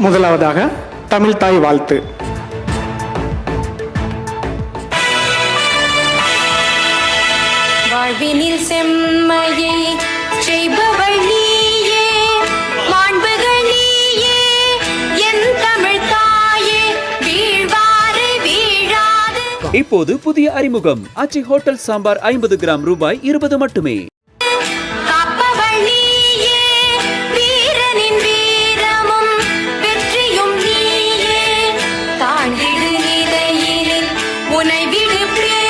முதலாவதாக தமிழ் தாய் வாழ்த்து. வாழ்வினில் செம்மையை இப்போது புதிய அறிமுகம். அச்சி ஹோட்டல் சாம்பார் ஐம்பது கிராம் ரூபாய் இருபது மட்டுமே. Андрей!